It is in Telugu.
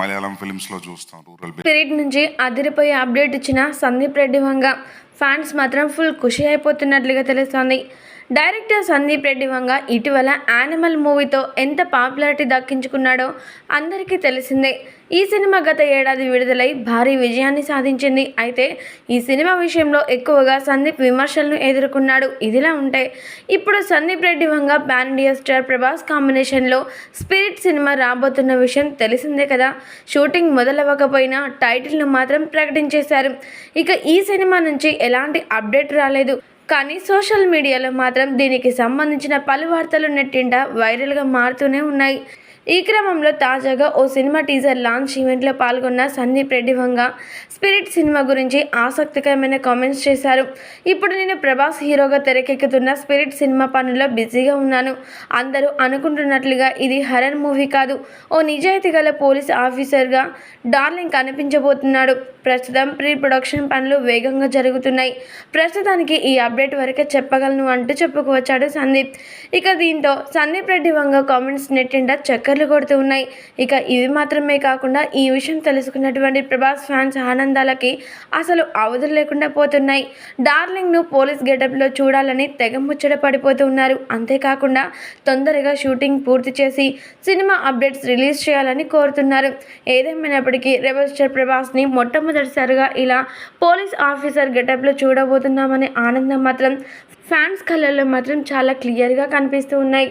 మలయాళం ఫిల్మ్స్లో చూస్తాం రూరల్ స్పిరిట్ నుంచి అదిరిపోయి అప్డేట్ ఇచ్చిన సందీప్ రెడ్డి వంగ. ఫ్యాన్స్ మాత్రం ఫుల్ ఖుషి అయిపోతున్నట్లుగా తెలుస్తోంది. డైరెక్టర్ సందీప్ రెడ్డి వంగ ఇటీవల యానిమల్ మూవీతో ఎంత పాపులారిటీ దక్కించుకున్నాడో అందరికీ తెలిసిందే. ఈ సినిమా గత ఏడాది విడుదలై భారీ విజయాన్ని సాధించింది. అయితే ఈ సినిమా విషయంలో ఎక్కువగా సందీప్ విమర్శలను ఎదుర్కొన్నాడు. ఇదిలా ఉంటే ఇప్పుడు Sandeep Reddy Vanga pan India star Prabhas కాంబినేషన్లో స్పిరిట్ సినిమా రాబోతున్న విషయం తెలిసిందే కదా. షూటింగ్ మొదలవ్వకపోయినా టైటిల్ను మాత్రం ప్రకటించేశారు. ఇక ఈ సినిమా నుంచి ఎలాంటి అప్డేట్ రాలేదు. కానీ సోషల్ మీడియాలో మాత్రం దీనికి సంబంధించిన పలు వార్తలు నెట్టింట వైరల్గా మారుతూనే ఉన్నాయి. ఈ క్రమంలో తాజాగా ఓ సినిమా టీజర్ లాంచ్ ఈవెంట్లో పాల్గొన్న సందీప్ రెడ్డి వంగ స్పిరిట్ సినిమా గురించి ఆసక్తికరమైన కామెంట్స్ చేశారు. ఇప్పుడు నేను ప్రభాస్ హీరోగా తెరకెక్కుతున్న స్పిరిట్ సినిమా పనుల్లో బిజీగా ఉన్నాను. అందరూ అనుకుంటున్నట్లుగా ఇది హర్రర్ మూవీ కాదు. ఓ నిజాయితీ గల పోలీస్ ఆఫీసర్గా డార్లింగ్ కనిపించబోతున్నాడు. ప్రస్తుతం ప్రీ ప్రొడక్షన్ పనులు వేగంగా జరుగుతున్నాయి. ప్రస్తుతానికి ఈ అప్డేట్ వరకే చెప్పగలను అంటూ చెప్పుకువచ్చాడు సందీప్. ఇక దీంతో సందీప్ రెడ్డి వంగ కామెంట్స్ నెట్టిండా చక్కర్లు కొడుతూ ఉన్నాయి. ఇక ఇవి మాత్రమే కాకుండా ఈ విషయం తెలుసుకున్నటువంటి ప్రభాస్ ఫ్యాన్స్ ఆనందాలకి అసలు అవధులు లేకుండా పోతున్నాయి. డార్లింగ్ను పోలీస్ గెటప్లో చూడాలని తెగ ముచ్చట పడిపోతూ ఉన్నారు. అంతేకాకుండా తొందరగా షూటింగ్ పూర్తి చేసి సినిమా అప్డేట్స్ రిలీజ్ చేయాలని కోరుతున్నారు. ఏదేమైనప్పటికీ రెబల్ స్టార్ ప్రభాస్ని మొట్టమొదటిసారిగా ఇలా పోలీస్ ఆఫీసర్ గెటప్లో చూడబోతున్నామనే ఆనందం మాత్రం ఫ్యాన్స్ కళ్ళల్లో మాత్రం చాలా క్లియర్గా కనిపిస్తూ ఉన్నాయి.